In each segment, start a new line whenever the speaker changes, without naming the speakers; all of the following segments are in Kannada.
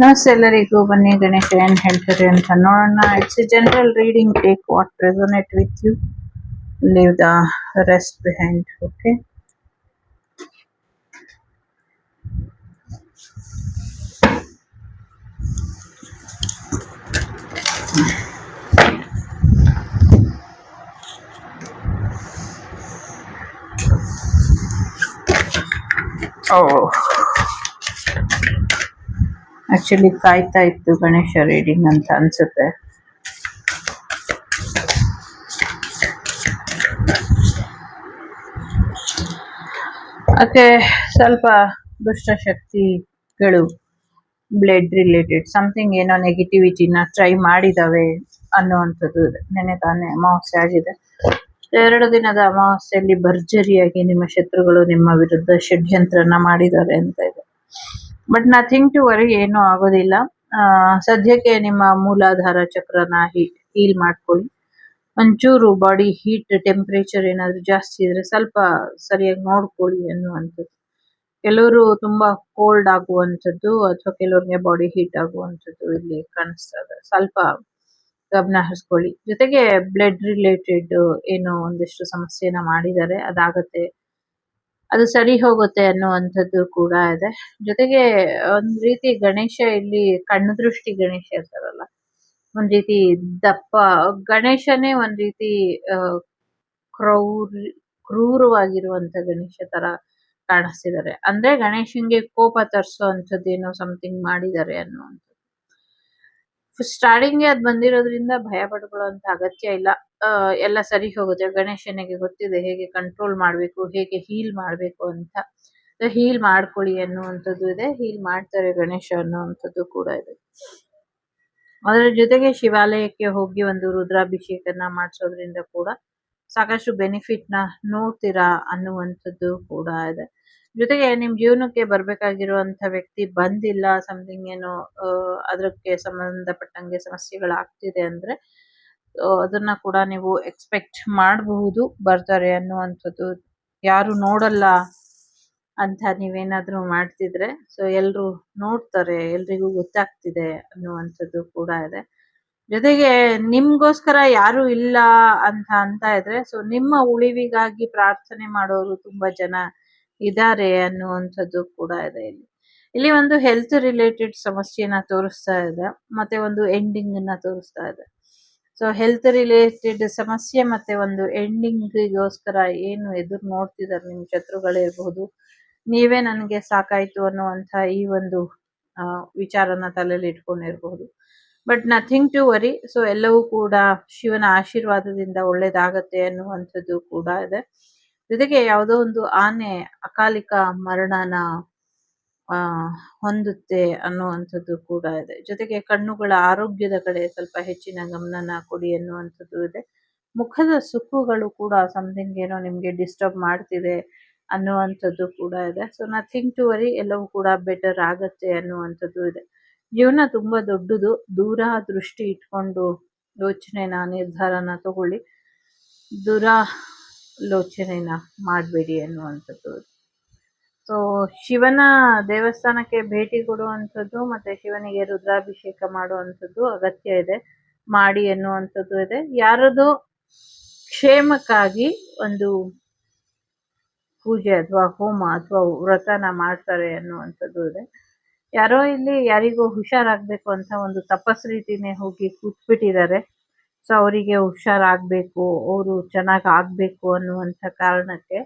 ನಮಸ್ತೆ ಎಲ್ಲರಿಗೂ ಬನ್ನಿ ಗಣೇಶ, ಏನ್ ಹೇಳ್ತಾರೆ ಅಂತ ನೋಡೋಣ. It's general reading take what resonate with you leave the rest behind okay oh actually ಕಾಯ್ತಾ ಇತ್ತು ಗಣೇಶ ರೀಡಿಂಗ್ ಅಂತ ಅನ್ಸುತ್ತೆ. ಮತ್ತೆ ಸ್ವಲ್ಪ ದುಷ್ಟಶಕ್ತಿಗಳು ಬ್ಲಡ್ ರಿಲೇಟೆಡ್ ಸಮಥಿಂಗ್ ಏನೋ ನೆಗೆಟಿವಿಟಿನ ಟ್ರೈ ಮಾಡಿದಾವೆ ಅನ್ನುವಂಥದ್ದು ನೆನೆ ತಾನೇ ಅಮಾವಾಸ್ಯೆ ಆಗಿದೆ. ಎರಡು ದಿನದ ಅಮಾವಾಸ್ಯೆಯಲ್ಲಿ ಭರ್ಜರಿಯಾಗಿ ನಿಮ್ಮ ಶತ್ರುಗಳು ನಿಮ್ಮ ವಿರುದ್ಧ ಷಡ್ಯಂತ್ರನ ಮಾಡಿದ್ದಾರೆ ಅಂತ ಇದೆ. ಬಟ್ ನಥಿಂಗ್ ಟು ವರಿ ಏನು ಆಗೋದಿಲ್ಲ. ಸದ್ಯಕ್ಕೆ ನಿಮ್ಮ ಮೂಲಾಧಾರ ಚಕ್ರನ ಹೀಲ್ ಮಾಡ್ಕೊಳ್ಳಿ. ಒಂಚೂರು ಬಾಡಿ ಹೀಟ್ ಟೆಂಪರೇಚರ್ ಏನಾದ್ರು ಜಾಸ್ತಿ ಇದ್ರೆ ಸ್ವಲ್ಪ ಸರಿಯಾಗಿ ನೋಡ್ಕೊಳ್ಳಿ ಅನ್ನುವಂಥದ್ದು. ಕೆಲವರು ತುಂಬಾ ಕೋಲ್ಡ್ ಆಗುವಂಥದ್ದು ಅಥವಾ ಕೆಲವ್ರಿಗೆ ಬಾಡಿ ಹೀಟ್ ಆಗುವಂಥದ್ದು ಇಲ್ಲಿ ಕಾಣಿಸ್ತಾ ಇದೆ ಸ್ವಲ್ಪ ಗಮನ ಹರಿಸ್ಕೊಳ್ಳಿ. ಜೊತೆಗೆ ಬ್ಲಡ್ ರಿಲೇಟೆಡ್ ಏನೋ ಒಂದಿಷ್ಟು ಸಮಸ್ಯೆನ ಮಾಡಿದ್ದಾರೆ. ಅದಾಗತ್ತೆ. ಅದು ಸರಿ ಹೋಗುತ್ತೆ ಅನ್ನುವಂಥದ್ದು ಕೂಡ ಇದೆ. ಜೊತೆಗೆ ಒಂದ್ ರೀತಿ ಗಣೇಶ ಇಲ್ಲಿ ಕಣ್ಣು ದೃಷ್ಟಿ ಗಣೇಶ ಇರ್ತಾರಲ್ಲ ಒಂದ್ ರೀತಿ ದಪ್ಪ, ಗಣೇಶನೇ ಒಂದ್ ರೀತಿ ಕ್ರೌರ್, ಕ್ರೂರವಾಗಿರುವಂತ ಗಣೇಶ ತರ ಕಾಣಿಸ್ತಿದ್ದಾರೆ. ಅಂದ್ರೆ ಗಣೇಶನ್ಗೆ ಕೋಪ ತರಿಸೋ ಏನೋ ಸಮಥಿಂಗ್ ಮಾಡಿದ್ದಾರೆ ಅನ್ನುವಂಥದ್ದು. ಸ್ಟಾರ್ಟಿಂಗ್ ಅದ್ ಬಂದಿರೋದ್ರಿಂದ ಭಯ ಪಡ್ಕೊಳ್ಳುವಂತ ಅಗತ್ಯ ಇಲ್ಲ. ಆ, ಎಲ್ಲ ಸರಿ ಹೋಗುತ್ತೆ. ಗಣೇಶನಿಗೆ ಗೊತ್ತಿದೆ ಹೇಗೆ ಕಂಟ್ರೋಲ್ ಮಾಡ್ಬೇಕು ಹೇಗೆ ಹೀಲ್ ಮಾಡ್ಬೇಕು ಅಂತ. ಹೀಲ್ ಮಾಡ್ಕೊಳ್ಳಿ ಅನ್ನುವಂಥದ್ದು ಇದೆ. ಹೀಲ್ ಮಾಡ್ತಾರೆ ಗಣೇಶ ಅನ್ನುವಂಥದ್ದು ಕೂಡ ಇದೆ. ಅದರ ಜೊತೆಗೆ ಶಿವಾಲಯಕ್ಕೆ ಹೋಗಿ ಒಂದು ರುದ್ರಾಭಿಷೇಕನ ಮಾಡಿಸೋದ್ರಿಂದ ಕೂಡ ಸಾಕಷ್ಟು ಬೆನಿಫಿಟ್ನ ನೋಡ್ತೀರಾ ಅನ್ನುವಂಥದ್ದು ಕೂಡ ಇದೆ. ಜೊತೆಗೆ ನಿಮ್ ಜೀವನಕ್ಕೆ ಬರ್ಬೇಕಾಗಿರುವಂತ ವ್ಯಕ್ತಿ ಬಂದಿಲ್ಲ ಸಮಥಿಂಗ್ ಏನೋ ಅದಕ್ಕೆ ಸಂಬಂಧಪಟ್ಟಂಗೆ ಸಮಸ್ಯೆಗಳಾಗ್ತಿದೆ ಅಂದ್ರೆ ಅದನ್ನ ಕೂಡ ನೀವು ಎಕ್ಸ್ಪೆಕ್ಟ್ ಮಾಡಬಹುದು ಬರ್ತಾರೆ ಅನ್ನುವಂಥದ್ದು ಯಾರು ನೋಡಲ್ಲ ಅಂತ ನೀವೇನಾದ್ರೂ ಮಾಡ್ತಿದ್ರೆ ಸೊ ಎಲ್ರು ನೋಡ್ತಾರೆ, ಎಲ್ರಿಗೂ ಗೊತ್ತಾಗ್ತಿದೆ ಅನ್ನುವಂಥದ್ದು ಕೂಡ ಇದೆ. ಜೊತೆಗೆ ನಿಮ್ಗೋಸ್ಕರ ಯಾರು ಇಲ್ಲ ಅಂತ ಅಂತ ಇದ್ರೆ ಸೊ ನಿಮ್ಮ ಉಳಿವಿಗಾಗಿ ಪ್ರಾರ್ಥನೆ ಮಾಡೋರು ತುಂಬಾ ಜನ ಇದ್ದಾರೆ ಅನ್ನುವಂಥದ್ದು ಕೂಡ ಇದೆ ಇಲ್ಲಿ. ಇಲ್ಲಿ ಒಂದು ಹೆಲ್ತ್ ರಿಲೇಟೆಡ್ ಸಮಸ್ಯೆನ ತೋರಿಸ್ತಾ ಇದೆ, ಮತ್ತೆ ಒಂದು ಎಂಡಿಂಗ್ ಅನ್ನ ತೋರಿಸ್ತಾ ಇದೆ. ಸೊ ಹೆಲ್ತ್ ರಿಲೇಟೆಡ್ ಸಮಸ್ಯೆ ಮತ್ತೆ ಒಂದು ಎಂಡಿಂಗ್ಗೋಸ್ಕರ ಏನು ಎದುರು ನೋಡ್ತಿದ್ದಾರೆ ನಿಮ್ ಶತ್ರುಗಳಿರ್ಬಹುದು ನೀವೇ ನನಗೆ ಸಾಕಾಯಿತು ಅನ್ನುವಂಥ ಈ ಒಂದು ವಿಚಾರನ ತಲೆಯಲ್ಲಿ ಇಟ್ಕೊಂಡಿರಬಹುದು but nothing to worry so ಎಲ್ಲವೂ ಕೂಡ ಶಿವನ ಆಶೀರ್ವಾದದಿಂದ ಒಳ್ಳೇದಾಗತ್ತೆ ಅನ್ನುವಂಥದ್ದು ಕೂಡ ಇದೆ. ಜೊತೆಗೆ ಯಾವುದೋ ಒಂದು ಆನೆ ಅಕಾಲಿಕ ಮರಣನ ಆ, ಹೊಂದುತ್ತೆ ಅನ್ನುವಂಥದ್ದು ಕೂಡ ಇದೆ. ಜೊತೆಗೆ ಕಣ್ಣುಗಳ ಆರೋಗ್ಯದ ಕಡೆ ಸ್ವಲ್ಪ ಹೆಚ್ಚಿನ ಗಮನನ ಕೊಡಿ ಅನ್ನುವಂಥದ್ದು ಇದೆ. ಮುಖದ ಸುಕ್ಕುಗಳು ಕೂಡ ಸಮಥಿಂಗ್ ಏನೋ ನಿಮಗೆ ಡಿಸ್ಟರ್ಬ್ ಮಾಡ್ತಿದೆ ಅನ್ನುವಂಥದ್ದು ಕೂಡ ಇದೆ. ಸೊ ನಥಿಂಗ್ ಟು ವರಿ ಎಲ್ಲವೂ ಕೂಡ ಬೆಟರ್ ಆಗತ್ತೆ ಅನ್ನುವಂಥದ್ದು ಇದೆ. ಜೀವನ ತುಂಬಾ ದೊಡ್ಡದು. ದೂರ ದೃಷ್ಟಿ ಇಟ್ಕೊಂಡು ಯೋಚನೆನ ನಿರ್ಧಾರನ ತಗೊಳ್ಳಿ. ದೂರ ದುರಾಲೋಚನೆನ ಮಾಡಬೇಡಿ ಅನ್ನುವಂಥದ್ದು ಸೊ ಶಿವನ ದೇವಸ್ಥಾನಕ್ಕೆ ಭೇಟಿ ಕೊಡುವಂಥದ್ದು ಮತ್ತೆ ಶಿವನಿಗೆ ರುದ್ರಾಭಿಷೇಕ ಮಾಡುವಂಥದ್ದು ಅಗತ್ಯ ಇದೆ, ಮಾಡಿ ಎನ್ನುವಂಥದ್ದು ಇದೆ. ಯಾರದು ಕ್ಷೇಮಕ್ಕಾಗಿ ಒಂದು ಪೂಜೆ ಅಥವಾ ಹೋಮ ಅಥವಾ ವ್ರತನ ಮಾಡ್ತಾರೆ ಅನ್ನುವಂಥದ್ದು ಇದೆ. ಯಾರೋ ಇಲ್ಲಿ ಯಾರಿಗೋ ಹುಷಾರಾಗಬೇಕು ಅಂತ ಒಂದು ತಪಸ್ ರೀತಿನೇ ಹೋಗಿ ಕೂತ್ಬಿಟ್ಟಿದ್ದಾರೆ. ಸೊ, ಅವರಿಗೆ ಹುಷಾರಾಗಬೇಕು, ಅವರು ಚೆನ್ನಾಗಿ ಆಗಬೇಕು ಅನ್ನುವಂಥ ಕಾರಣಕ್ಕೆ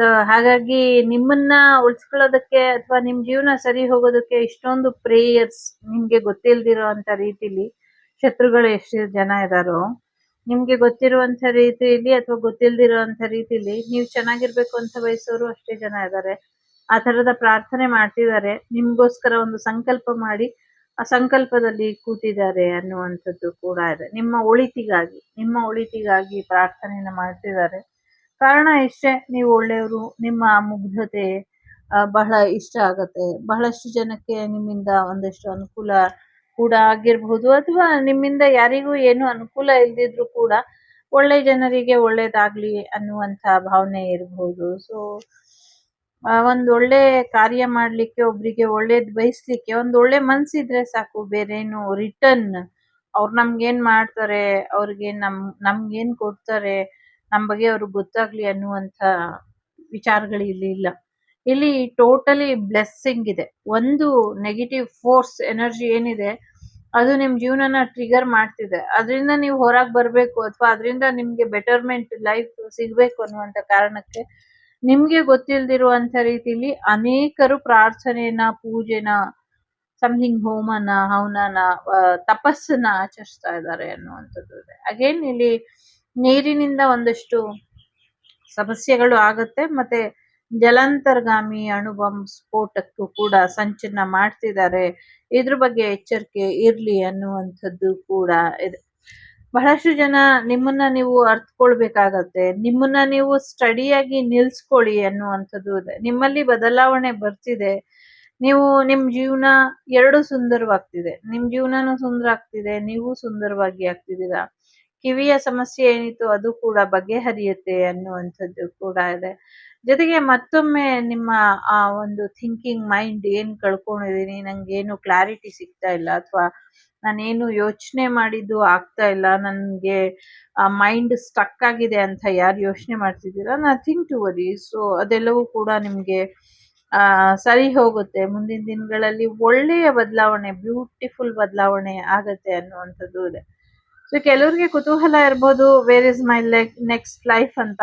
ಸೊ ಹಾಗಾಗಿ ನಿಮ್ಮನ್ನ ಉಳಿಸ್ಕೊಳ್ಳೋದಕ್ಕೆ ಅಥವಾ ನಿಮ್ ಜೀವನ ಸರಿ ಹೋಗೋದಕ್ಕೆ ಇಷ್ಟೊಂದು ಪ್ರೇಯರ್ಸ್ ನಿಮ್ಗೆ ಗೊತ್ತಿಲ್ದಿರೋ ಅಂತ ರೀತಿಲಿ ಶತ್ರುಗಳು ಎಷ್ಟು ಜನ ಇದಾರೋ, ನಿಮ್ಗೆ ಗೊತ್ತಿರುವಂತ ರೀತಿಯಲ್ಲಿ ಅಥವಾ ಗೊತ್ತಿಲ್ದಿರುವಂತ ರೀತಿಲಿ ನೀವು ಚೆನ್ನಾಗಿರ್ಬೇಕು ಅಂತ ಬಯಸೋರು ಅಷ್ಟೇ ಜನ ಇದ್ದಾರೆ ಆ ತರದ ಪ್ರಾರ್ಥನೆ ಮಾಡ್ತಿದ್ದಾರೆ. ನಿಮ್ಗೋಸ್ಕರ ಒಂದು ಸಂಕಲ್ಪ ಮಾಡಿ ಆ ಸಂಕಲ್ಪದಲ್ಲಿ ಕೂತಿದ್ದಾರೆ ಅನ್ನುವಂಥದ್ದು ಕೂಡ ಇದೆ. ನಿಮ್ಮ ಒಳಿತಿಗಾಗಿ ನಿಮ್ಮ ಒಳಿತಿಗಾಗಿ ಪ್ರಾರ್ಥನೆಯನ್ನ ಮಾಡ್ತಿದ್ದಾರೆ. ಕಾರಣ ಇಷ್ಟೇ, ನೀವು ಒಳ್ಳೆಯವರು, ನಿಮ್ಮ ಮುಗ್ಧತೆ ಬಹಳ ಇಷ್ಟ ಆಗತ್ತೆ. ಬಹಳಷ್ಟು ಜನಕ್ಕೆ ನಿಮ್ಮಿಂದ ಒಂದಷ್ಟು ಅನುಕೂಲ ಕೂಡ ಆಗಿರ್ಬಹುದು, ಅಥವಾ ನಿಮ್ಮಿಂದ ಯಾರಿಗೂ ಏನು ಅನುಕೂಲ ಇಲ್ದಿದ್ರು ಕೂಡ ಒಳ್ಳೆ ಜನರಿಗೆ ಒಳ್ಳೇದಾಗ್ಲಿ ಅನ್ನುವಂಥ ಭಾವನೆ ಇರಬಹುದು. ಸೊ ಒಂದು ಒಳ್ಳೆ ಕಾರ್ಯ ಮಾಡ್ಲಿಕ್ಕೆ, ಒಬ್ರಿಗೆ ಒಳ್ಳೇದ್ ಬಯಸ್ಲಿಕ್ಕೆ, ಒಂದು ಒಳ್ಳೆ ಮನಸ್ಸಿದ್ರೆ ಸಾಕು, ಬೇರೇನು ರಿಟರ್ನ್ ಅವ್ರು ನಮ್ಗೇನು ಮಾಡ್ತಾರೆ ಅವ್ರಿಗೆ ನಮ್, ನಮ್ಗೇನ್ ಕೊಡ್ತಾರೆ ನಮ್ ಬಗ್ಗೆ ಅವ್ರಿಗೆ ಗೊತ್ತಾಗ್ಲಿ ಅನ್ನುವಂತ ವಿಚಾರಗಳು ಇಲ್ಲಿ ಇಲ್ಲ. ಇಲ್ಲಿ ಟೋಟಲಿ ಬ್ಲೆಸ್ಸಿಂಗ್ ಇದೆ. ಒಂದು ನೆಗೆಟಿವ್ ಫೋರ್ಸ್ ಎನರ್ಜಿ ಏನಿದೆ, ಅದು ನಿಮ್ ಜೀವನನ ಟ್ರಿಗರ್ ಮಾಡ್ತಿದೆ. ಅದರಿಂದ ನೀವು ಹೊರಗೆ ಬರ್ಬೇಕು ಅಥವಾ ಅದರಿಂದ ನಿಮ್ಗೆ ಬೆಟರ್ಮೆಂಟ್ ಲೈಫ್ ಸಿಗ್ಬೇಕು ಅನ್ನುವಂತ ಕಾರಣಕ್ಕೆ ನಿಮ್ಗೆ ಗೊತ್ತಿಲ್ದಿರುವಂತ ರೀತಿಲಿ ಅನೇಕರು ಪ್ರಾರ್ಥನೆಯನ್ನ ಪೂಜೆನ ಸಮಥಿಂಗ್ ಹೋಮನ, ಹವನನ ತಪಸ್ಸನ್ನ ಆಚರಿಸ್ತಾ ಇದ್ದಾರೆ ಅನ್ನುವಂಥದ್ದು ಇದೆ. ಅಗೇನ್ ಇಲ್ಲಿ ನೀರಿನಿಂದ ಒಂದಷ್ಟು ಸಮಸ್ಯೆಗಳು ಆಗುತ್ತೆ. ಮತ್ತೆ ಜಲಾಂತರ್ಗಾಮಿ ಅಣುಬಾಂಬ್ ಸ್ಫೋಟಕ್ಕೂ ಕೂಡ ಸಂಚನ ಮಾಡ್ತಿದ್ದಾರೆ. ಇದ್ರ ಬಗ್ಗೆ ಎಚ್ಚರಿಕೆ ಇರ್ಲಿ ಅನ್ನುವಂಥದ್ದು ಕೂಡ ಇದೆ. ಬಹಳಷ್ಟು ಜನ ನಿಮ್ಮನ್ನ ನೀವು ಅರ್ಥಕೊಳ್ಬೇಕಾಗತ್ತೆ ನಿಮ್ಮನ್ನ ನೀವು ಸ್ಟಡಿಯಾಗಿ ನಿಲ್ಸ್ಕೊಳ್ಳಿ ಅನ್ನುವಂಥದ್ದು ಇದೆ. ನಿಮ್ಮಲ್ಲಿ ಬದಲಾವಣೆ ಬರ್ತಿದೆ. ನೀವು ನಿಮ್ ಜೀವನ ಎರಡು ಸುಂದರವಾಗ್ತಿದೆ. ನಿಮ್ ಜೀವನನೂ ಸುಂದರ ಆಗ್ತಿದೆ. ನೀವು ಸುಂದರವಾಗಿ ಆಗ್ತಿದ್ದೀರಾ. ಕಿವಿಯ ಸಮಸ್ಯೆ ಏನಿತ್ತು ಅದು ಕೂಡ ಬಗೆಹರಿಯುತ್ತೆ ಅನ್ನುವಂಥದ್ದು ಕೂಡ ಇದೆ. ಜೊತೆಗೆ ಮತ್ತೊಮ್ಮೆ ನಿಮ್ಮ ಆ ಒಂದು ಥಿಂಕಿಂಗ್ ಮೈಂಡ್ ಏನು ಕಳ್ಕೊಂಡಿದೀನಿ ನಂಗೆ ಏನು ಕ್ಲಾರಿಟಿ ಸಿಗ್ತಾ ಇಲ್ಲ ಅಥವಾ ನಾನೇನು ಯೋಚನೆ ಮಾಡಿದ್ದು ಆಗ್ತಾ ಇಲ್ಲ, ನನಗೆ ಮೈಂಡ್ ಸ್ಟಕ್ ಆಗಿದೆ ಅಂತ ಯಾರು ಯೋಚನೆ ಮಾಡ್ತಿದ್ದೀರಾ? ಥಿಂಕ್ ಟು ವರಿ ಸೊ ಅದೆಲ್ಲವೂ ಕೂಡ ನಿಮ್ಗೆ ಸರಿ ಹೋಗುತ್ತೆ. ಮುಂದಿನ ದಿನಗಳಲ್ಲಿ ಒಳ್ಳೆಯ ಬದಲಾವಣೆ ಬ್ಯೂಟಿಫುಲ್ ಬದಲಾವಣೆ ಆಗುತ್ತೆ ಅನ್ನುವಂಥದ್ದು ಇದೆ. ಸೊ ಕೆಲವರಿಗೆ ಕುತೂಹಲ ಇರ್ಬೋದು where is my like next life ಅಂತ.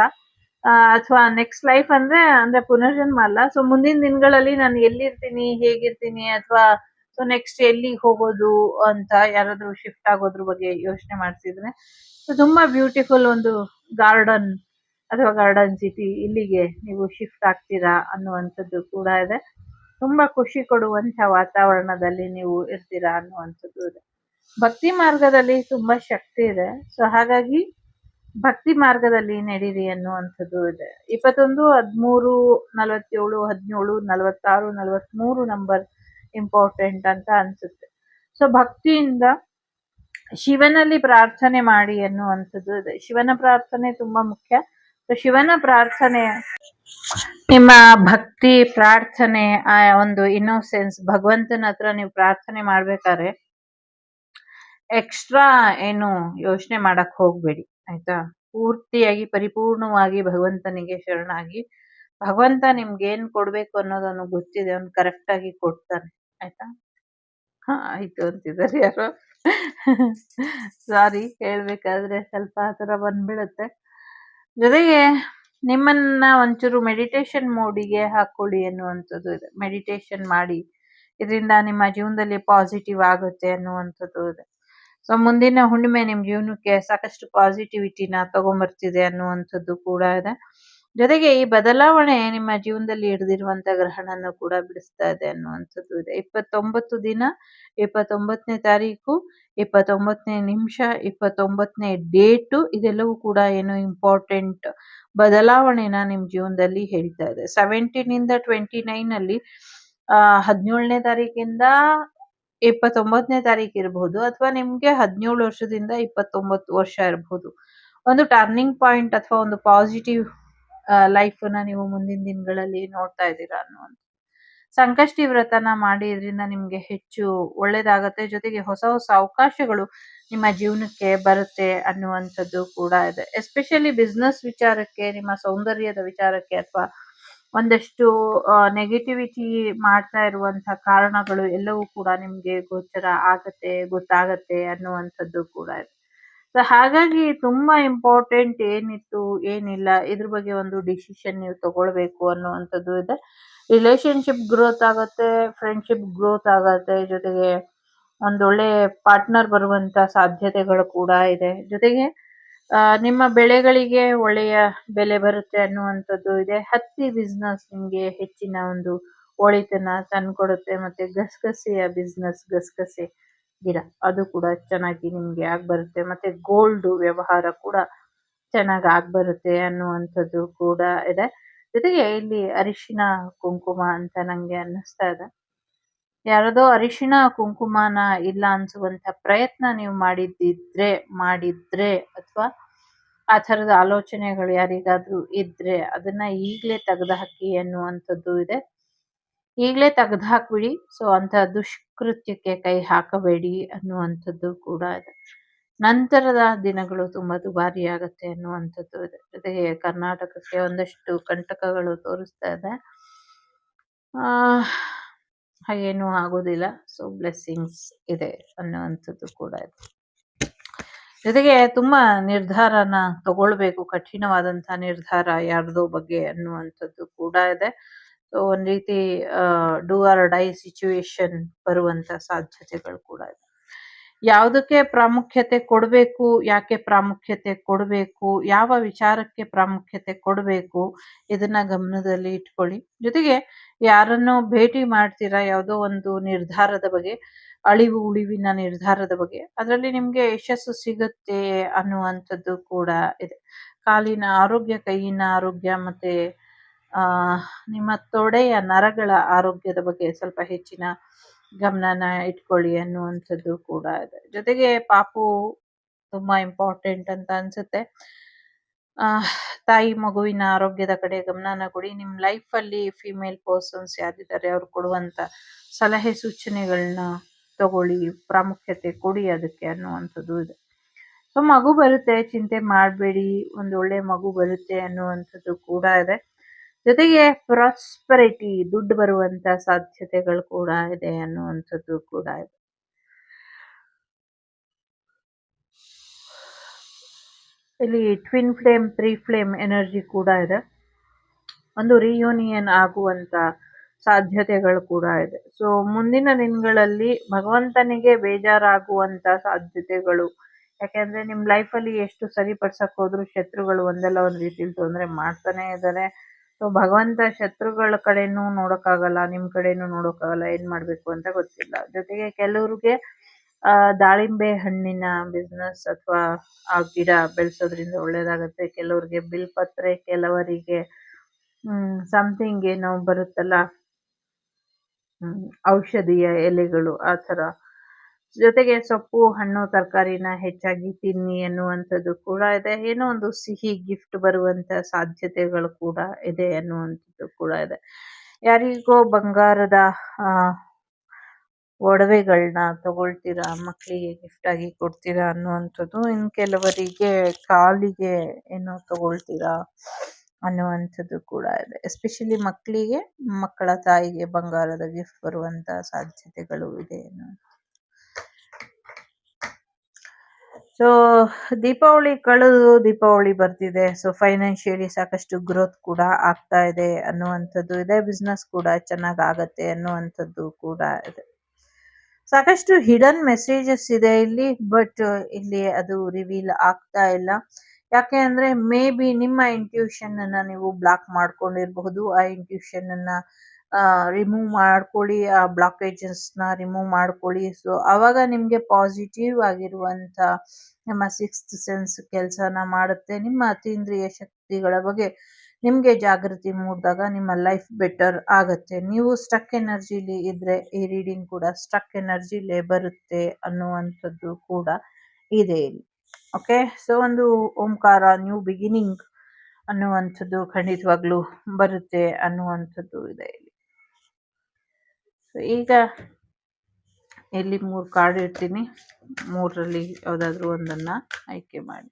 ಅಥವಾ ನೆಕ್ಸ್ಟ್ ಲೈಫ್ ಅಂದ್ರೆ ಅಂದ್ರೆ ಪುನರ್ಜನ್ಮ ಅಲ್ಲ. ಸೊ ಮುಂದಿನ ದಿನಗಳಲ್ಲಿ ನಾನು ಎಲ್ಲಿರ್ತೀನಿ, ಹೇಗಿರ್ತೀನಿ, ಅಥವಾ ಸೊ ನೆಕ್ಸ್ಟ್ ಎಲ್ಲಿಗೆ ಹೋಗೋದು ಅಂತ ಯಾರಾದ್ರೂ ಶಿಫ್ಟ್ ಆಗೋದ್ರ ಬಗ್ಗೆ ಯೋಚನೆ ಮಾಡ್ತಿದ್ರೆ ಸೊ ತುಂಬಾ ಬ್ಯೂಟಿಫುಲ್ ಒಂದು ಗಾರ್ಡನ್ ಅಥವಾ ಗಾರ್ಡನ್ ಸಿಟಿ ಇಲ್ಲಿಗೆ ನೀವು ಶಿಫ್ಟ್ ಆಗ್ತೀರಾ ಅನ್ನುವಂಥದ್ದು ಕೂಡ ಇದೆ. ತುಂಬಾ ಖುಷಿ ಕೊಡುವಂತ ವಾತಾವರಣದಲ್ಲಿ ನೀವು ಇರ್ತೀರಾ ಅನ್ನುವಂಥದ್ದು ಇದೆ. ಭಕ್ತಿ ಮಾರ್ಗದಲ್ಲಿ ತುಂಬಾ ಶಕ್ತಿ ಇದೆ. ಸೊ ಹಾಗಾಗಿ ಭಕ್ತಿ ಮಾರ್ಗದಲ್ಲಿ ನಡೀರಿ ಅನ್ನುವಂಥದ್ದು ಇದೆ. ಇಪ್ಪತ್ತೊಂದು, ಹದಿಮೂರು, ನಲವತ್ತೇಳು, ಹದಿನೇಳು, ನಲವತ್ತಾರು, ನಲವತ್ಮೂರು ನಂಬರ್ ಇಂಪಾರ್ಟೆಂಟ್ ಅಂತ ಅನ್ಸುತ್ತೆ. ಸೊ ಭಕ್ತಿಯಿಂದ ಶಿವನಲ್ಲಿ ಪ್ರಾರ್ಥನೆ ಮಾಡಿ ಅನ್ನುವಂಥದ್ದು ಇದೆ. ಶಿವನ ಪ್ರಾರ್ಥನೆ ತುಂಬಾ ಮುಖ್ಯ. ಸೊ ಶಿವನ ಪ್ರಾರ್ಥನೆ ನಿಮ್ಮ ಭಕ್ತಿ ಪ್ರಾರ್ಥನೆ, ಆ, ಒಂದು ಇನ್ನೋಸೆನ್ಸ್, ಭಗವಂತನ ಹತ್ರ ನೀವು ಪ್ರಾರ್ಥನೆ ಮಾಡ್ಬೇಕಾದ್ರೆ ಎಕ್ಸ್ಟ್ರಾ ಏನು ಯೋಚನೆ ಮಾಡಕ್ ಹೋಗ್ಬೇಡಿ, ಆಯ್ತಾ? ಪೂರ್ತಿಯಾಗಿ, ಪರಿಪೂರ್ಣವಾಗಿ ಭಗವಂತನಿಗೆ ಶರಣಾಗಿ, ಭಗವಂತ ನಿಮ್ಗೆ ಏನ್ ಕೊಡ್ಬೇಕು ಅನ್ನೋದನ್ನು ಗೊತ್ತಿದೆ, ಅವ್ನು ಕರೆಕ್ಟ್ ಆಗಿ ಕೊಡ್ತಾನೆ, ಆಯ್ತಾ? ಹಾ, ಆಯ್ತು ಅಂತಿದ್ದಾರೆ ಯಾರು. ಸಾರಿ ಹೇಳ್ಬೇಕಾದ್ರೆ ಸ್ವಲ್ಪ ಆತರ ಬಂದ್ಬಿಡುತ್ತೆ. ಜೊತೆಗೆ ನಿಮ್ಮನ್ನ ಒಂಚೂರು ಮೆಡಿಟೇಷನ್ ಮೋಡಿಗೆ ಹಾಕೊಳ್ಳಿ ಅನ್ನುವಂಥದ್ದು ಇದೆ. ಮೆಡಿಟೇಷನ್ ಮಾಡಿ, ಇದರಿಂದ ನಿಮ್ಮ ಜೀವನದಲ್ಲಿ ಪಾಸಿಟಿವ್ ಆಗುತ್ತೆ ಅನ್ನುವಂಥದ್ದು ಇದೆ. ಸೊ ಮುಂದಿನ ಹುಣ್ಣಿಮೆ ನಿಮ್ ಜೀವನಕ್ಕೆ ಸಾಕಷ್ಟು ಪಾಸಿಟಿವಿಟಿನ ತಗೊಂಬರ್ತಿದೆ ಅನ್ನುವಂಥದ್ದು ಕೂಡ ಇದೆ. ಜೊತೆಗೆ ಈ ಬದಲಾವಣೆ ನಿಮ್ಮ ಜೀವನದಲ್ಲಿ ಹಿಡಿದಿರುವಂತ ಗ್ರಹಣನ್ನು ಕೂಡ ಬಿಡಿಸ್ತಾ ಇದೆ ಅನ್ನುವಂಥದ್ದು ಇದೆ. ಇಪ್ಪತ್ತೊಂಬತ್ತು ದಿನ, ಇಪ್ಪತ್ತೊಂಬತ್ತನೇ ತಾರೀಕು, ಇಪ್ಪತ್ತೊಂಬತ್ತನೇ ನಿಮಿಷ, ಇಪ್ಪತ್ತೊಂಬತ್ತನೇ ಡೇಟು ಇದೆಲ್ಲವೂ ಕೂಡ ಏನು ಇಂಪಾರ್ಟೆಂಟ್ ಬದಲಾವಣೆನ ನಿಮ್ಮ ಜೀವನದಲ್ಲಿ ಹೇಳ್ತಾ ಇದೆ. ಸೆವೆಂಟೀನ್ ಇಂದ ಟ್ವೆಂಟಿ ನೈನ್ ಅಲ್ಲಿ, ಆ, ಹದಿನೇಳನೇ ತಾರೀಕಿಂದ ಇಪ್ಪತ್ತೊಂಬತ್ತನೇ ತಾರೀಕು ಇರಬಹುದು ಅಥವಾ ನಿಮ್ಗೆ ಹದಿನೇಳು ವರ್ಷದಿಂದ ಇಪ್ಪತ್ತೊಂಬತ್ತು ವರ್ಷ ಇರಬಹುದು ಒಂದು ಟರ್ನಿಂಗ್ ಪಾಯಿಂಟ್ ಅಥವಾ ಒಂದು ಪಾಸಿಟಿವ್ ಲೈಫ್ನ ನೀವು ಮುಂದಿನ ದಿನಗಳಲ್ಲಿ ನೋಡ್ತಾ ಇದ್ದೀರಾ ಅನ್ನುವಂಥ ಸಂಕಷ್ಟಿ ವ್ರತನ ಮಾಡಿ ಇದರಿಂದ ನಿಮ್ಗೆ ಹೆಚ್ಚು ಒಳ್ಳೇದಾಗತ್ತೆ. ಜೊತೆಗೆ ಹೊಸ ಹೊಸ ಅವಕಾಶಗಳು ನಿಮ್ಮ ಜೀವನಕ್ಕೆ ಬರುತ್ತೆ ಅನ್ನುವಂಥದ್ದು ಕೂಡ ಇದೆ. ಎಸ್ಪೆಷಲಿ ಬಿಸ್ನೆಸ್ ವಿಚಾರಕ್ಕೆ, ನಿಮ್ಮ ಸೌಂದರ್ಯದ ವಿಚಾರಕ್ಕೆ ಅಥವಾ ಒಂದಷ್ಟು ನೆಗೆಟಿವಿಟಿ ಮಾಡ್ತಾ ಇರುವಂತಹ ಕಾರಣಗಳು ಎಲ್ಲವೂ ಕೂಡ ನಿಮ್ಗೆ ಗೋಚರ ಆಗತ್ತೆ, ಗೊತ್ತಾಗತ್ತೆ ಅನ್ನುವಂಥದ್ದು ಕೂಡ ಇದೆ. ಸೊ ಹಾಗಾಗಿ ತುಂಬಾ ಇಂಪಾರ್ಟೆಂಟ್ ಏನಿತ್ತು, ಏನಿಲ್ಲ, ಇದ್ರ ಬಗ್ಗೆ ಒಂದು ಡಿಸಿಷನ್ ನೀವು ತಗೊಳ್ಬೇಕು ಅನ್ನುವಂಥದ್ದು ಇದೆ. ರಿಲೇಶನ್ಶಿಪ್ ಗ್ರೋತ್ ಆಗತ್ತೆ ಫ್ರೆಂಡ್ಶಿಪ್ ಗ್ರೋತ್ ಆಗತ್ತೆ, ಜೊತೆಗೆ ಒಂದೊಳ್ಳೆ ಪಾರ್ಟ್ನರ್ ಬರುವಂತ ಸಾಧ್ಯತೆಗಳು ಕೂಡ ಇದೆ. ಜೊತೆಗೆ ಆ, ನಿಮ್ಮ ಬೆಳೆಗಳಿಗೆ ಒಳ್ಳೆಯ ಬೆಲೆ ಬರುತ್ತೆ ಅನ್ನುವಂಥದ್ದು ಇದೆ. ಹತ್ತಿ ಬಿಸ್ನೆಸ್ ನಿಮ್ಗೆ ಹೆಚ್ಚಿನ ಒಂದು ಒಳಿತನ್ನ ತಂದ್ಕೊಡುತ್ತೆ ಮತ್ತೆ ಗಸಗಸೆಯ ಬಿಸ್ನೆಸ್ ಗಸಗಸೆ ಗಿಡ ಅದು ಕೂಡ ಚೆನ್ನಾಗಿ ನಿಮ್ಗೆ ಆಗ್ ಬರುತ್ತೆ ಮತ್ತೆ ಗೋಲ್ಡ್ ವ್ಯವಹಾರ ಕೂಡ ಚೆನ್ನಾಗಿ ಆಗ್ ಬರುತ್ತೆ ಅನ್ನುವಂಥದ್ದು ಕೂಡ ಇದೆ. ಜೊತೆಗೆ ಇಲ್ಲಿ ಅರಿಶಿನ ಕುಂಕುಮ ಅಂತ ನಂಗೆ ಅನ್ನಿಸ್ತಾ ಇದೆ. ಯಾರದೋ ಅರಿಶಿನ ಕುಂಕುಮನ ಇಲ್ಲ ಅನ್ಸುವಂತ ಪ್ರಯತ್ನ ನೀವು ಮಾಡಿದ್ದಿದ್ರೆ, ಮಾಡಿದ್ರೆ ಅಥವಾ ಆ ಥರದ ಆಲೋಚನೆಗಳು ಯಾರಿಗಾದ್ರೂ ಇದ್ರೆ ಅದನ್ನ ಈಗಲೇ ತೆಗೆದುಹಾಕಿ ಅನ್ನುವಂಥದ್ದು ಇದೆ. ಈಗಲೇ ತೆಗೆದುಹಾಕ್ಬಿಡಿ. ಸೊ ಅಂತ ದುಷ್ಕೃತ್ಯಕ್ಕೆ ಕೈ ಹಾಕಬೇಡಿ ಅನ್ನುವಂಥದ್ದು ಕೂಡ ಇದೆ. ನಂತರದ ದಿನಗಳು ತುಂಬಾ ದುಬಾರಿ ಆಗುತ್ತೆ ಅನ್ನುವಂಥದ್ದು ಇದೆ. ಜೊತೆಗೆ ಕರ್ನಾಟಕಕ್ಕೆ ಒಂದಷ್ಟು ಕಂಟಕಗಳು ತೋರಿಸ್ತಾ ಇದೆ. ಆ ಹಾಗೇನೂ ಆಗೋದಿಲ್ಲ. ಸೊ ಬ್ಲೆಸ್ಸಿಂಗ್ಸ್ ಇದೆ ಅನ್ನುವಂಥದ್ದು ಕೂಡ ಇದೆ. ಜೊತೆಗೆ ತುಂಬಾ ನಿರ್ಧಾರನ ತಗೊಳ್ಬೇಕು ಕಠಿಣವಾದಂತಹ ನಿರ್ಧಾರ ಯಾರ್ದೋ ಬಗ್ಗೆ ಅನ್ನುವಂಥದ್ದು ಕೂಡ ಇದೆ. ಸೊ ಒಂದು ರೀತಿ ಡೂ ಆರ್ ಡೈ ಸಿಚುವೇಶನ್ ಬರುವಂತ ಸಾಧ್ಯತೆಗಳು ಕೂಡ ಇದೆ. ಯಾವುದಕ್ಕೆ ಪ್ರಾಮುಖ್ಯತೆ ಕೊಡಬೇಕು, ಯಾಕೆ ಪ್ರಾಮುಖ್ಯತೆ ಕೊಡಬೇಕು, ಯಾವ ವಿಚಾರಕ್ಕೆ ಪ್ರಾಮುಖ್ಯತೆ ಕೊಡಬೇಕು ಇದನ್ನ ಗಮನದಲ್ಲಿ ಇಟ್ಕೊಳ್ಳಿ. ಜೊತೆಗೆ ಯಾರನ್ನು ಭೇಟಿ ಮಾಡ್ತೀರಾ, ಯಾವುದೋ ಒಂದು ನಿರ್ಧಾರದ ಬಗ್ಗೆ, ಅಳಿವು ಉಳಿವಿನ ನಿರ್ಧಾರದ ಬಗ್ಗೆ, ಅದರಲ್ಲಿ ನಿಮ್ಗೆ ಯಶಸ್ಸು ಸಿಗುತ್ತೆ ಅನ್ನುವಂಥದ್ದು ಕೂಡ ಇದೆ. ಕಾಲಿನ ಆರೋಗ್ಯ, ಕೈಯಿನ ಆರೋಗ್ಯ ಮತ್ತೆ, ಆ, ನಿಮ್ಮ ತೊಡೆಯ ನರಗಳ ಆರೋಗ್ಯದ ಬಗ್ಗೆ ಸ್ವಲ್ಪ ಹೆಚ್ಚಿನ ಗಮನನ ಇಟ್ಕೊಳ್ಳಿ ಅನ್ನುವಂಥದ್ದು ಕೂಡ ಇದೆ. ಜೊತೆಗೆ ಪಾಪು ತುಂಬಾ ಇಂಪಾರ್ಟೆಂಟ್ ಅಂತ ಅನ್ಸುತ್ತೆ. ತಾಯಿ ಮಗುವಿನ ಆರೋಗ್ಯದ ಕಡೆ ಗಮನನ ಕೊಡಿ. ನಿಮ್ ಲೈಫ್ ಅಲ್ಲಿ ಫಿಮೇಲ್ ಪರ್ಸನ್ಸ್ ಯಾರಿದ್ದಾರೆ ಅವ್ರು ಕೊಡುವಂತ ಸಲಹೆ ಸೂಚನೆಗಳನ್ನ ತಗೊಳ್ಳಿ, ಪ್ರಾಮುಖ್ಯತೆ ಕೊಡಿ ಅದಕ್ಕೆ ಅನ್ನುವಂಥದ್ದು ಇದೆ. ಸೊ ಮಗು ಬರುತ್ತೆ, ಚಿಂತೆ ಮಾಡಬೇಡಿ, ಒಂದು ಒಳ್ಳೆ ಮಗು ಬರುತ್ತೆ ಅನ್ನುವಂಥದ್ದು ಕೂಡ ಇದೆ. ಜೊತೆಗೆ ಪ್ರಾಸ್ಪರಿಟಿ ದುಡ್ಡು ಬರುವಂತ ಸಾಧ್ಯತೆಗಳು ಕೂಡ ಇದೆ ಅನ್ನುವಂಥದ್ದು ಕೂಡ ಇದೆ. ಇಲ್ಲಿ twin flame three flame energy ಕೂಡ ಇದೆ. ಒಂದು ರಿಯೂನಿಯನ್ ಆಗುವಂತ ಸಾಧ್ಯತೆಗಳು ಕೂಡ ಇದೆ. ಸೊ ಮುಂದಿನ ದಿನಗಳಲ್ಲಿ ಭಗವಂತನಿಗೆ ಬೇಜಾರಾಗುವಂತ ಸಾಧ್ಯತೆಗಳು, ಯಾಕೆಂದ್ರೆ ನಿಮ್ಮ ಲೈಫಲ್ಲಿ ಎಷ್ಟು ಸರಿಪಡ್ಸಕ್ ಹೋದ್ರು ಶತ್ರುಗಳು ಒಂದಲ್ಲ ಒಂದು ರೀತಿಯಲ್ಲಿ ತೊಂದರೆ ಮಾಡ್ತಾನೆ ಇದ್ದಾರೆ ಸೊ ಭಗವಂತ ಶತ್ರುಗಳ ಕಡೆನೂ ನೋಡೋಕ್ಕಾಗಲ್ಲ, ನಿಮ್ ಕಡೆನೂ ನೋಡೋಕ್ಕಾಗಲ್ಲ, ಏನ್ ಮಾಡ್ಬೇಕು ಅಂತ ಗೊತ್ತಿಲ್ಲ. ಜೊತೆಗೆ ಕೆಲವ್ರಿಗೆ, ಆ, ದಾಳಿಂಬೆ ಹಣ್ಣಿನ ಬಿಸ್ನೆಸ್ ಅಥವಾ ಆ ಗಿಡ ಬೆಳೆಸೋದ್ರಿಂದ ಒಳ್ಳೇದಾಗತ್ತೆ. ಕೆಲವ್ರಿಗೆ ಬಿಲ್ಪತ್ರೆ ಕೆಲವರಿಗೆ, ಹ್ಮ್ ಸಮಥಿಂಗ್ ಏನೋ ಬರುತ್ತಲ್ಲ ಔಷಧಿಯ ಎಲೆಗಳು ಆ ತರ ಜೊತೆಗೆ ಸೊಪ್ಪು, ಹಣ್ಣು, ತರಕಾರಿನ ಹೆಚ್ಚಾಗಿ ತಿನ್ನಿ ಅನ್ನುವಂಥದ್ದು ಕೂಡ ಇದೆ. ಏನೋ ಒಂದು ಸಿಹಿ ಗಿಫ್ಟ್ ಬರುವಂತ ಸಾಧ್ಯತೆಗಳು ಕೂಡ ಇದೆ ಅನ್ನುವಂಥದ್ದು ಕೂಡ ಇದೆ. ಯಾರಿಗೋ ಬಂಗಾರದ ಒಡವೆಗಳನ್ನ ತಗೊಳ್ತೀರಾ, ಮಕ್ಕಳಿಗೆ ಗಿಫ್ಟ್ ಆಗಿ ಕೊಡ್ತೀರಾ ಅನ್ನುವಂಥದ್ದು ಇನ್ ಕೆಲವರಿಗೆ ಕಾಲಿಗೆ ಏನೋ ತಗೊಳ್ತೀರಾ ಅನ್ನುವಂಥದ್ದು ಕೂಡ ಇದೆ. ಎಸ್ಪೆಷಲಿ ಮಕ್ಕಳಿಗೆ, ಮಕ್ಕಳ ತಾಯಿಗೆ ಬಂಗಾರದ ಗಿಫ್ಟ್ ಬರುವಂತ ಸಾಧ್ಯತೆಗಳು ಇದೆ ಸೊ ದೀಪಾವಳಿ ಕಳೆದು ದೀಪಾವಳಿ ಬರ್ತಿದೆ. ಸೊ ಫೈನಾನ್ಷಿಯಲಿ ಸಾಕಷ್ಟು ಗ್ರೋತ್ ಕೂಡ ಆಗ್ತಾ ಇದೆ ಅನ್ನುವಂಥದ್ದು ಇದೆ. ಬಿಸ್ನೆಸ್ ಕೂಡ ಚೆನ್ನಾಗ್ ಆಗತ್ತೆ ಅನ್ನುವಂಥದ್ದು ಕೂಡ ಇದೆ. ಸಾಕಷ್ಟು ಹಿಡನ್ ಮೆಸೇಜಸ್ ಇದೆ ಇಲ್ಲಿ ಬಟ್ ಇಲ್ಲಿ ಅದು ರಿವೀಲ್ ಆಗ್ತಾ ಇಲ್ಲ. ಯಾಕೆ ಅಂದ್ರೆ ಮೇ ಬಿ ನಿಮ್ಮ ಇಂಟ್ಯೂಷನ್ ಅನ್ನ ನೀವು ಬ್ಲಾಕ್ ಮಾಡ್ಕೊಂಡಿರಬಹುದು. ಆ ಇಂಟ್ಯೂಷನ್ ಅನ್ನ ರಿಮೂವ್ ಮಾಡ್ಕೊಳ್ಳಿ, ಆ ನ ರಿಮೂವ್ ಮಾಡ್ಕೊಳ್ಳಿ. ಸೊ ಅವಾಗ ನಿಮಗೆ ಪಾಸಿಟಿವ್ ಆಗಿರುವಂತ ನಿಮ್ಮ ಸಿಕ್ಸ್ತ್ ಸೆನ್ಸ್ ಕೆಲಸನ ಮಾಡುತ್ತೆ. ನಿಮ್ಮ ಅತೀಂದ್ರಿಯ ಶಕ್ತಿಗಳ ಬಗ್ಗೆ ನಿಮಗೆ ಜಾಗೃತಿ ಮೂಡಿದಾಗ ನಿಮ್ಮ ಲೈಫ್ ಬೆಟರ್ ಆಗುತ್ತೆ. ನೀವು ಸ್ಟಕ್ ಎನರ್ಜಿಲಿ ಇದ್ರೆ ಈ ರೀಡಿಂಗ್ ಕೂಡ ಸ್ಟಕ್ ಎನರ್ಜಿಲೇ ಬರುತ್ತೆ ಅನ್ನುವಂಥದ್ದು ಕೂಡ ಇದೆ ಇಲ್ಲಿ. ಓಕೆ ಸೊ ಒಂದು ಓಂಕಾರ ನ್ಯೂ ಬಿಗಿನಿಂಗ್ ಅನ್ನುವಂಥದ್ದು ಖಂಡಿತವಾಗ್ಲೂ ಬರುತ್ತೆ ಅನ್ನುವಂಥದ್ದು ಇದೆ ಇಲ್ಲಿ. ಸೊ ಈಗ ಇಲ್ಲಿ ಮೂರು ಕಾರ್ಡ್ ಇಡ್ತೀನಿ, ಮೂರರಲ್ಲಿ ಯಾವುದಾದ್ರೂ ಒಂದನ್ನ ಆಯ್ಕೆ ಮಾಡಿ.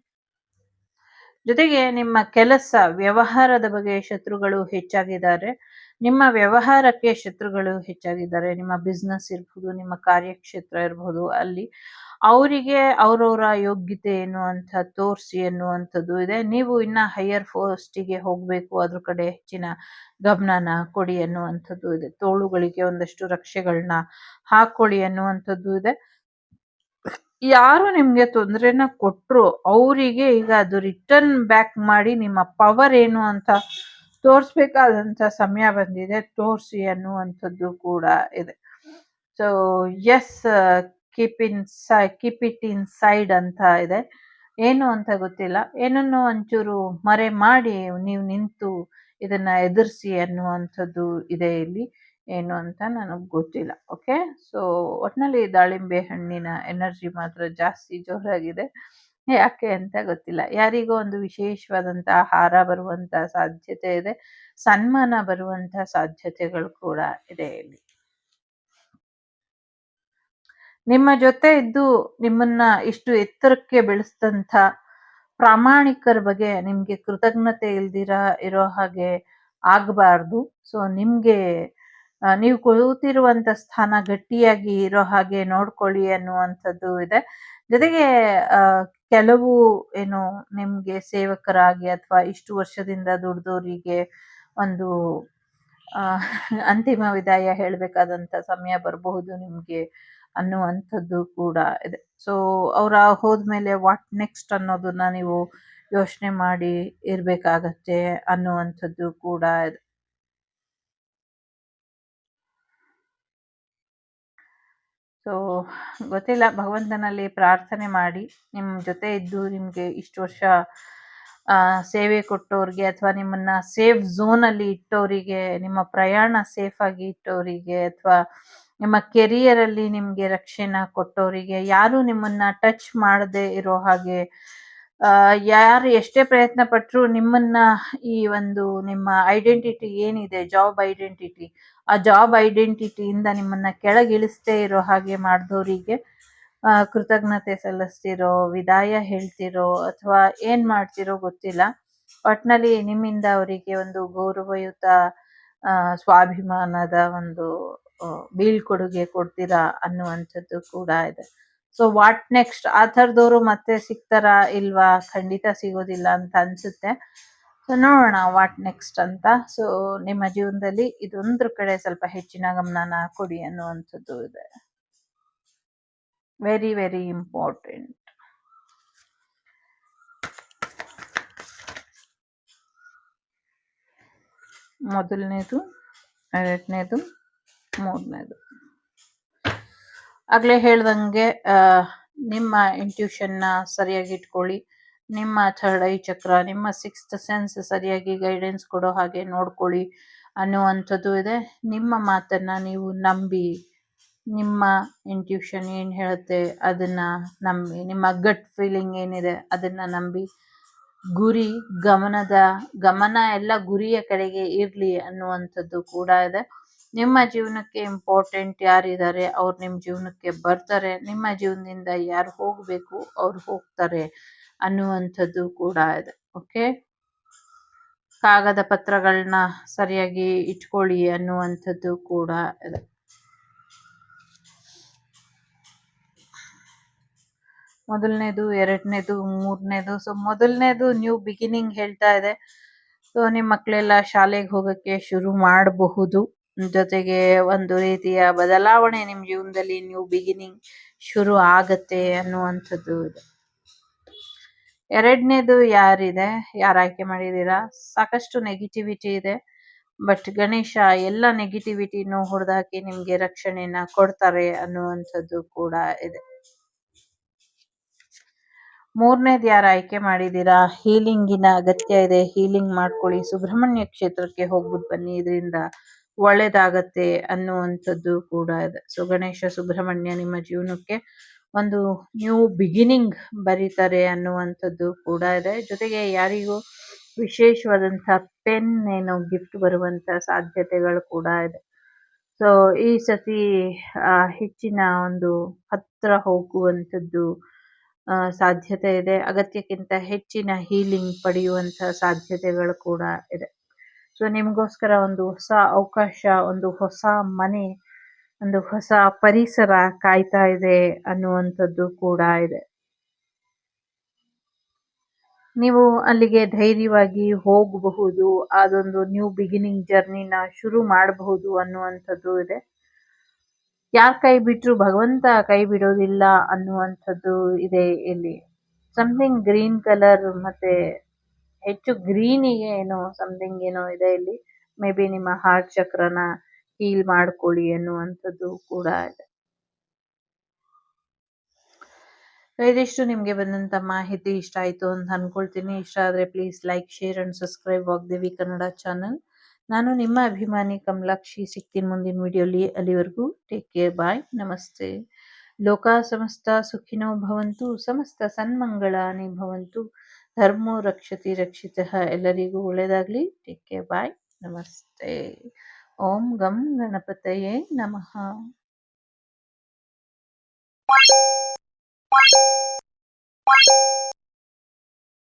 ಜೊತೆಗೆ ನಿಮ್ಮ ಕೆಲಸ, ವ್ಯವಹಾರದ ಬಗ್ಗೆ ಶತ್ರುಗಳು ಹೆಚ್ಚಾಗಿದ್ದಾರೆ. ನಿಮ್ಮ ವ್ಯವಹಾರಕ್ಕೆ ಶತ್ರುಗಳು ಹೆಚ್ಚಾಗಿದ್ದಾರೆ, ನಿಮ್ಮ ಬಿಸ್ನೆಸ್ ಇರ್ಬೋದು, ನಿಮ್ಮ ಕಾರ್ಯಕ್ಷೇತ್ರ ಇರ್ಬೋದು, ಅಲ್ಲಿ ಅವರಿಗೆ ಅವರವರ ಯೋಗ್ಯತೆ ಏನು ಅಂತ ತೋರಿಸಿ ಅನ್ನುವಂಥದ್ದು ಇದೆ. ನೀವು ಇನ್ನ ಹೈಯರ್ ಫೋಸ್ಟಿಗೆ ಹೋಗಬೇಕು, ಅದ್ರ ಕಡೆ ಹೆಚ್ಚಿನ ಗಮನನ ಕೊಡಿ ಅನ್ನುವಂಥದ್ದು ಇದೆ. ತೋಳುಗಳಿಗೆ ಒಂದಷ್ಟು ರಕ್ಷೆಗಳನ್ನ ಹಾಕೊಳ್ಳಿ ಅನ್ನುವಂಥದ್ದು ಇದೆ. ಯಾರು ನಿಮ್ಗೆ ತೊಂದರೆನ ಕೊಟ್ರು, ಅವರಿಗೆ ಈಗ ಅದು ರಿಟರ್ನ್ ಬ್ಯಾಕ್ ಮಾಡಿ ನಿಮ್ಮ ಪವರ್ ಏನು ಅಂತ ತೋರಿಸ್ಬೇಕಾದಂತ ಸಮಯ ಬಂದಿದೆ, ತೋರಿಸಿ ಅನ್ನುವಂಥದ್ದು ಕೂಡ ಇದೆ. ಸೊ ಎಸ್ ಕೀಪ್ ಇನ್ ಸೈ ಕೀಪ್ ಇಟ್ ಇನ್ ಸೈಡ್ ಅಂತ ಇದೆ. ಏನು ಅಂತ ಗೊತ್ತಿಲ್ಲ. ಏನನ್ನೋ ಒಂಚೂರು ಮರೆ ಮಾಡಿ ನೀವು ನಿಂತು ಇದನ್ನ ಎದುರಿಸಿ ಅನ್ನುವಂಥದ್ದು ಇದೆ ಇಲ್ಲಿ. ಏನು ಅಂತ ನನಗೆ ಗೊತ್ತಿಲ್ಲ. ಓಕೆ ಸೊ ಒಟ್ಟಿನಲ್ಲಿ ದಾಳಿಂಬೆ ಹಣ್ಣಿನ ಎನರ್ಜಿ ಮಾತ್ರ ಜಾಸ್ತಿ ಜೋರಾಗಿದೆ. ಯಾಕೆ ಅಂತ ಗೊತ್ತಿಲ್ಲ. ಯಾರಿಗೋ ಒಂದು ವಿಶೇಷವಾದಂತ ಹಾರ ಬರುವಂತ ಸಾಧ್ಯತೆ ಇದೆ. ಸನ್ಮಾನ ಬರುವಂತ ಸಾಧ್ಯತೆಗಳು ಕೂಡ ಇದೆ ಇಲ್ಲಿ. ನಿಮ್ಮ ಜೊತೆ ಇದ್ದು ನಿಮ್ಮನ್ನ ಇಷ್ಟು ಎತ್ತರಕ್ಕೆ ಬೆಳೆಸಿದಂಥ ಪ್ರಾಮಾಣಿಕರ ಬಗ್ಗೆ ನಿಮ್ಗೆ ಕೃತಜ್ಞತೆ ಇಲ್ದಿರ ಇರೋ ಹಾಗೆ ಆಗಬಾರ್ದು. ಸೊ ನಿಮ್ಗೆ ನೀವು ಕೂತಿರುವಂತ ಸ್ಥಾನ ಗಟ್ಟಿಯಾಗಿ ಇರೋ ಹಾಗೆ ನೋಡ್ಕೊಳ್ಳಿ ಅನ್ನುವಂಥದ್ದು ಇದೆ. ಜೊತೆಗೆ ಕೆಲವು ಏನು ನಿಮಗೆ ಸೇವಕರಾಗಿ ಅಥವಾ ಇಷ್ಟು ವರ್ಷದಿಂದ ದುಡ್ದೋರಿಗೆ ಒಂದು ಅಂತಿಮ ವಿದಾಯ ಹೇಳಬೇಕಾದಂಥ ಸಮಯ ಬರಬಹುದು ನಿಮಗೆ ಅನ್ನುವಂಥದ್ದು ಕೂಡ ಇದೆ. ಸೊ ಅವ್ರ ಹೋದ್ಮೇಲೆ ವಾಟ್ ನೆಕ್ಸ್ಟ್ ಅನ್ನೋದನ್ನ ನೀವು ಯೋಚನೆ ಮಾಡಿ ಇರ್ಬೇಕಾಗತ್ತೆ ಅನ್ನುವಂಥದ್ದು ಕೂಡ ಇದೆ. ಸೊ ಗೊತ್ತಿಲ್ಲ, ಭಗವಂತನಲ್ಲಿ ಪ್ರಾರ್ಥನೆ ಮಾಡಿ ನಿಮ್ಮ ಜೊತೆ ಇದ್ದು ನಿಮಗೆ ಇಷ್ಟು ವರ್ಷ ಸೇವೆ ಕೊಟ್ಟವ್ರಿಗೆ ಅಥವಾ ನಿಮ್ಮನ್ನ ಸೇಫ್ ಝೋನಲ್ಲಿ ಇಟ್ಟವರಿಗೆ ನಿಮ್ಮ ಪ್ರಯಾಣ ಸೇಫ್ ಆಗಿ ಇಟ್ಟವರಿಗೆ ಅಥವಾ ನಿಮ್ಮ ಕೆರಿಯರ್ ಅಲ್ಲಿ ನಿಮ್ಗೆ ರಕ್ಷಣೆ ಕೊಟ್ಟವರಿಗೆ ಯಾರು ನಿಮ್ಮನ್ನ ಟಚ್ ಮಾಡದೆ ಇರೋ ಹಾಗೆ ಯಾರು ಎಷ್ಟೇ ಪ್ರಯತ್ನ ಪಟ್ಟರು ನಿಮ್ಮನ್ನ ಈ ಒಂದು ನಿಮ್ಮ ಐಡೆಂಟಿಟಿ ಏನಿದೆ ಜಾಬ್ ಐಡೆಂಟಿಟಿ ಆ ಜಾಬ್ ಐಡೆಂಟಿಟಿಯಿಂದ ನಿಮ್ಮನ್ನ ಕೆಳಗಿಳಿಸ್ದೇ ಇರೋ ಹಾಗೆ ಮಾಡಿದವರಿಗೆ ಕೃತಜ್ಞತೆ ಸಲ್ಲಿಸ್ತಿರೋ, ವಿದಾಯ ಹೇಳ್ತಿರೋ ಅಥವಾ ಏನ್ ಮಾಡ್ತಿರೋ ಗೊತ್ತಿಲ್ಲ. ಒಟ್ನಲ್ಲಿ ನಿಮ್ಮಿಂದ ಅವರಿಗೆ ಒಂದು ಗೌರವಯುತ ಸ್ವಾಭಿಮಾನದ ಒಂದು ಬೀಳ್ಕೊಡುಗೆ ಕೊಡ್ತೀರಾ ಅನ್ನುವಂಥದ್ದು ಕೂಡ ಇದೆ. ಸೊ ವಾಟ್ ನೆಕ್ಸ್ಟ್ ಆ ಥರದವರು ಮತ್ತೆ ಸಿಗ್ತಾರ ಇಲ್ವಾ? ಖಂಡಿತ ಸಿಗೋದಿಲ್ಲ ಅಂತ ಅನ್ಸುತ್ತೆ. ಸೊ ನೋಡೋಣ ವಾಟ್ ನೆಕ್ಸ್ಟ್ ಅಂತ. ಸೊ ನಿಮ್ಮ ಜೀವನದಲ್ಲಿ ಇದೊಂದ್ರ ಕಡೆ ಸ್ವಲ್ಪ ಹೆಚ್ಚಿನ ಗಮನನ ಕೊಡಿ ಅನ್ನುವಂಥದ್ದು ಇದೆ. ವೆರಿ ವೆರಿ ಇಂಪಾರ್ಟೆಂಟ್ ಮೊದಲನೇದು, ಎರಡನೇದು, ಮೂರನೇದು. ಆಗ್ಲೇ ಹೇಳ್ದಂಗೆ ನಿಮ್ಮ ಇಂಟ್ಯೂಷನ್ನ ಸರಿಯಾಗಿ ಇಟ್ಕೊಳ್ಳಿ. ನಿಮ್ಮ ಥರ್ಡ್ ಐ ಚಕ್ರ, ನಿಮ್ಮ ಸಿಕ್ಸ್ತ್ ಸೆನ್ಸ್ ಸರಿಯಾಗಿ ಗೈಡೆನ್ಸ್ ಕೊಡೋ ಹಾಗೆ ನೋಡ್ಕೊಳ್ಳಿ ಅನ್ನುವಂಥದ್ದು ಇದೆ. ನಿಮ್ಮ ಮಾತನ್ನ ನೀವು ನಂಬಿ, ನಿಮ್ಮ ಇಂಟ್ಯೂಷನ್ ಏನು ಹೇಳುತ್ತೆ ಅದನ್ನ ನಂಬಿ, ನಿಮ್ಮ ಗಟ್ ಫೀಲಿಂಗ್ ಏನಿದೆ ಅದನ್ನ ನಂಬಿ. ಗುರಿ, ಗಮನದ, ಗಮನ ಎಲ್ಲ ಗುರಿಯ ಕಡೆಗೆ ಇರಲಿ ಅನ್ನುವಂಥದ್ದು ಕೂಡ ಇದೆ. ನಿಮ್ಮ ಜೀವನಕ್ಕೆ ಇಂಪಾರ್ಟೆಂಟ್ ಯಾರಿದ್ದಾರೆ, ಅವ್ರು ನಿಮ್ಮ ಜೀವನಕ್ಕೆ ಬರ್ತಾರೆ, ನಿಮ್ಮ ಜೀವನದಿಂದ ಯಾರು ಹೋಗಬೇಕು, ಅವ್ರು ಹೋಗ್ತಾರೆ ಅನ್ನುವಂಥದ್ದು ಕೂಡ ಇದೆ ಓಕೆ ಕಾಗದ ಪತ್ರಗಳನ್ನ ಸರಿಯಾಗಿ ಇಟ್ಕೊಳ್ಳಿ ಅನ್ನುವಂಥದ್ದು ಕೂಡ ಇದೆ. ಮೊದಲನೇದು, ಎರಡನೇದು, ಮೂರನೇದು ಸೊ ಮೊದಲನೇದು ನ್ಯೂ ಬಿಗಿನಿಂಗ್ ಹೇಳ್ತಾ ಇದೆ. ಸೊ ನಿಮ್ಮ ಮಕ್ಕಳೆಲ್ಲ ಶಾಲೆಗೆ ಹೋಗಕ್ಕೆ ಶುರು ಮಾಡಬಹುದು. ಜೊತೆಗೆ ಒಂದು ರೀತಿಯ ಬದಲಾವಣೆ ನಿಮ್ಮ ಜೀವನದಲ್ಲಿ ನ್ಯೂ ಬಿಗಿನಿಂಗ್ ಶುರು ಆಗತ್ತೆ ಅನ್ನುವಂಥದ್ದು ಇದೆ. ಎರಡನೇದು ಯಾರಿದೆ? ಯಾರು ಆಯ್ಕೆ ಮಾಡಿದ್ದೀರಾ? ಸಾಕಷ್ಟು ನೆಗೆಟಿವಿಟಿ ಇದೆ. ಬಟ್ ಗಣೇಶ ಎಲ್ಲ ನೆಗೆಟಿವಿಟಿನೂ ಹೊಡೆದಾಕಿ ನಿಮ್ಗೆ ರಕ್ಷಣೆಯನ್ನ ಕೊಡ್ತಾರೆ ಅನ್ನುವಂಥದ್ದು ಕೂಡ ಇದೆ. ಮೂರನೇದು ಯಾರು ಆಯ್ಕೆ ಮಾಡಿದ್ದೀರಾ? ಹೀಲಿಂಗಿನ ಅಗತ್ಯ ಇದೆ. ಹೀಲಿಂಗ್ ಮಾಡ್ಕೊಳ್ಳಿ. ಸುಬ್ರಹ್ಮಣ್ಯ ಕ್ಷೇತ್ರಕ್ಕೆ ಹೋಗ್ಬಿಟ್ಟು ಬನ್ನಿ. ಇದರಿಂದ ಒಳ್ಳೇದಾಗತ್ತೆ ಅನ್ನುವಂಥದ್ದು ಕೂಡ ಇದೆ. ಸೊ ಗಣೇಶ ಸುಬ್ರಹ್ಮಣ್ಯ ನಿಮ್ಮ ಜೀವನಕ್ಕೆ ಒಂದು ನ್ಯೂ ಬಿಗಿನಿಂಗ್ ಬರೀತಾರೆ ಅನ್ನುವಂಥದ್ದು ಕೂಡ ಇದೆ. ಜೊತೆಗೆ ಯಾರಿಗೂ ವಿಶೇಷವಾದಂತಹ ಪೆನ್ ಏನೋ ಗಿಫ್ಟ್ ಬರುವಂತ ಸಾಧ್ಯತೆಗಳು ಕೂಡ ಇದೆ. ಸೊ ಈ ಸತಿ ಹೆಚ್ಚಿನ ಒಂದು ಹತ್ರ ಹೋಗುವಂಥದ್ದು ಸಾಧ್ಯತೆ ಇದೆ. ಅಗತ್ಯಕ್ಕಿಂತ ಹೆಚ್ಚಿನ ಹೀಲಿಂಗ್ ಪಡೆಯುವಂತ ಸಾಧ್ಯತೆಗಳು ಕೂಡ ಇದೆ. ಸೊ, ನಿಮಗೋಸ್ಕರ ಒಂದು ಹೊಸ ಅವಕಾಶ, ಒಂದು ಹೊಸ ಮನೆ, ಒಂದು ಹೊಸ ಪರಿಸರ ಕಾಯ್ತಾ ಇದೆ ಅನ್ನುವಂಥದ್ದು ಕೂಡ ಇದೆ. ನೀವು ಅಲ್ಲಿಗೆ ಧೈರ್ಯವಾಗಿ ಹೋಗಬಹುದು, ಅದೊಂದು ನ್ಯೂ ಬಿಗಿನಿಂಗ್ ಜರ್ನಿನ ಶುರು ಮಾಡಬಹುದು ಅನ್ನುವಂಥದ್ದು ಇದೆ. ಯಾರ ಕೈ ಬಿಟ್ರು ಭಗವಂತ ಕೈ ಬಿಡೋದಿಲ್ಲ ಅನ್ನುವಂಥದ್ದು ಇದೆ ಇಲ್ಲಿ. ಸಮಥಿಂಗ್ ಗ್ರೀನ್ ಕಲರ್ ಮತ್ತೆ ಹೆಚ್ಚು ಗ್ರೀನಿಗೆ ಏನೋ ಸಮಥಿಂಗ್ ಏನೋ ಇದೆ ಇಲ್ಲಿ. ಮೇ ಬಿ ನಿಮ್ಮ ಹಾರ್ಟ್ ಚಕ್ರನ ಹೀಲ್ ಮಾಡ್ಕೊಳ್ಳಿ ಅನ್ನುವಂಥದ್ದು ಕೂಡ ಇದೆ. ಇದಿಷ್ಟು ನಿಮಗೆ ಬಂದಂತ ಮಾಹಿತಿ ಇಷ್ಟ ಆಯ್ತು ಅಂತ ಅನ್ಕೊಳ್ತೀನಿ. ಇಷ್ಟ ಆದ್ರೆ please like share and subscribe Vagdevi Kannada channel ನಾನು ನಿಮ್ಮ ಅಭಿಮಾನಿ ಕಮಲಾಕ್ಷಿ. ಸಿಗ್ತೀನಿ ಮುಂದಿನ ವಿಡಿಯೋಲಿ ಅಲ್ಲಿವರೆಗೂ ಟೇಕ್ ಕೇರ್ ಬಾಯ್ ನಮಸ್ತೆ. ಲೋಕ ಸಮಸ್ತ ಸುಖಿನೋ ಭವಂತು, ಸಮಸ್ತ ಸನ್ಮಂಗಳಾನಿ ಭವಂತು. ಧರ್ಮೋ ರಕ್ಷತಿ ರಕ್ಷಿತಃ. ಎಲ್ಲರಿಗೂ ಒಳ್ಳೆಯದಾಗಲಿ. ಟೇಕ್ ಕೇರ್ ಬಾಯ್ ನಮಸ್ತೆ. ಓಂ ಗಂ ಗಣಪತಯೇ ನಮಃ.